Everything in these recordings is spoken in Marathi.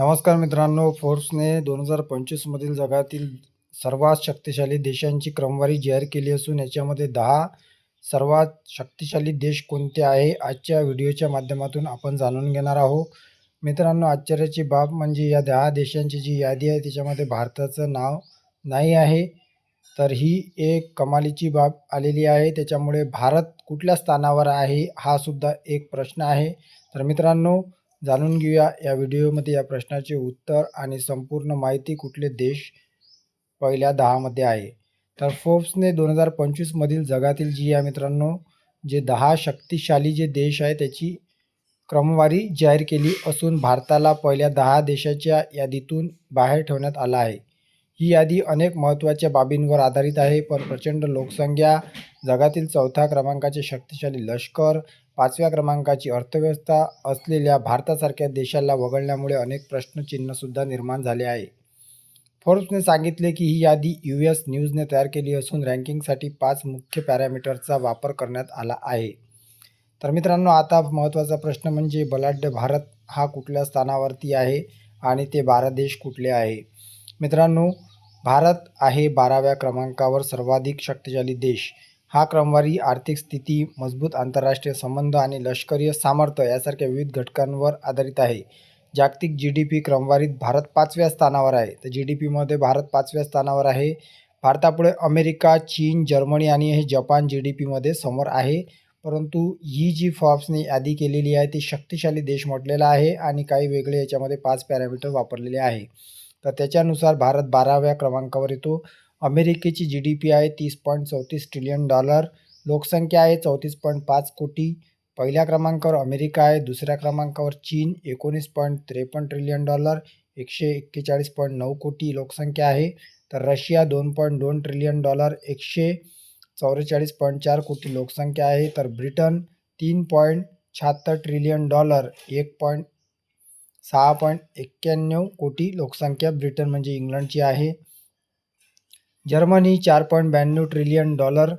नमस्कार मित्रांनो फोर्सने दोन हजार पंचवीसमधील जगातील सर्वात शक्तिशाली देशांची क्रमवारी जाहीर केली असून याच्यामध्ये दहा सर्वात शक्तिशाली देश कोणते आहे आजच्या व्हिडिओच्या माध्यमातून आपण जाणून घेणार आहोत. मित्रांनो आश्चर्याची बाब म्हणजे या दहा देशांची जी यादी आहे त्याच्यामध्ये भारताचं नाव नाही आहे तर ही एक कमालीची बाब आलेली आहे. त्याच्यामुळे भारत कुठल्या स्थानावर आहे हा सुद्धा एक प्रश्न आहे. तर मित्रांनो जाणून घेऊया या व्हिडिओमध्ये या प्रश्नाचे उत्तर आणि संपूर्ण माहिती कुठले देश पहिल्या दहामध्ये आहे. तर फोर्ब्सने दोन हजार पंचवीसमधील जगातील जी या मित्रांनो जे दहा शक्तिशाली जे देश आहे त्याची क्रमवारी जाहीर केली असून भारताला पहिल्या दहा देशाच्या यादीतून बाहेर ठेवण्यात आला आहे. ही यादी अनेक महत्त्वाच्या बाबींवर आधारित आहे. पण प्रचंड लोकसंख्या जगातील चौथ्या क्रमांकाचे शक्तिशाली लष्कर पाचव्या क्रमांकाची अर्थव्यवस्था असलेल्या भारतासारख्या देशाला वगळल्यामुळे अनेक प्रश्नचिन्हसुद्धा निर्माण झाले आहे. फोर्ब्सने सांगितले की ही यादी यू एस न्यूजने तयार केली असून रँकिंगसाठी पाच मुख्य पॅरामीटरचा वापर करण्यात आला आहे. तर मित्रांनो आता महत्त्वाचा प्रश्न म्हणजे बलाढ्य भारत हा कुठल्या स्थानावरती आहे आणि ते बारा देश कुठले आहे? मित्रांनो भारत आहे बाराव्या क्रमांकावर सर्वाधिक शक्तिशाली देश. हा क्रमवारी आर्थिक स्थिती मजबूत आंतरराष्ट्रीय संबंध आणि लष्करी सामर्थ्य यासारख्या विविध घटकांवर आधारित आहे. जागतिक जी डी पी क्रमवारीत भारत पाचव्या स्थानावर आहे. तर जी डी पीमध्ये भारत पाचव्या स्थानावर आहे. भारतापुढे अमेरिका चीन जर्मनी आणि हे जपान जी डी पीमध्ये समोर आहे. परंतु ही जी फॉर्ब्सने यादी केलेली आहे ती शक्तिशाली देश म्हटलेला आहे आणि काही वेगळे याच्यामध्ये पाच पॅरामीटर वापरलेले आहे. तर त्याच्यानुसार भारत बाराव्या क्रमांकावर येतो. अमेरिकेची जी डी पी आहे तीस पॉईंट चौतीस ट्रिलियन डॉलर लोकसंख्या आहे चौतीस पॉईंट पाच कोटी. पहिल्या क्रमांकावर अमेरिका आहे दुसऱ्या क्रमांकावर चीन एकोणीस पॉईंट त्रेपन्न ट्रिलियन डॉलर एकशे एक्केचाळीस पॉईंट नऊ कोटी लोकसंख्या आहे. तर रशिया दोन पॉईंट दोन ट्रिलियन डॉलर एकशे चौवेचाळीस पॉईंट चार कोटी लोकसंख्या आहे. तर ब्रिटन तीन पॉईंट शहात्तर ट्रिलियन डॉलर एक पॉईंट सहा पॉईंट एक्क्याण्णव कोटी लोकसंख्या ब्रिटन म्हणजे इंग्लंडची आहे. जर्मनी चार पॉईंट ब्याण्णव ट्रिलियन डॉलर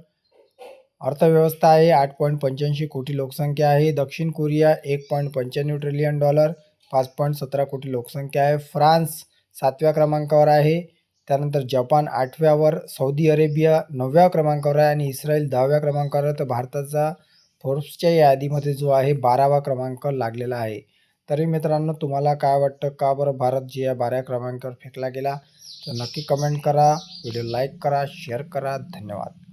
अर्थव्यवस्था आहे. आठ पॉईंट पंच्याऐंशी कोटी लोकसंख्या आहे. दक्षिण कोरिया एक पॉईंट पंच्याण्णव ट्रिलियन डॉलर पाच पॉईंट सतरा कोटी लोकसंख्या आहे. फ्रान्स सातव्या क्रमांकावर आहे. त्यानंतर जपान आठव्यावर सौदी अरेबिया नवव्या क्रमांकावर आहे आणि इस्रायल दहाव्या क्रमांकावर आहे. तर भारताचा फोर्ब्सच्या यादीमध्ये जो आहे बारावा क्रमांक लागलेला आहे. तरी मित्रांनो तुम्हाला काय वाटतं? का बरं भारत जे या बाऱ्या क्रमांकावर फेकला गेला? तर नक्की कमेंट करा व्हिडिओ लाईक करा शेअर करा. धन्यवाद.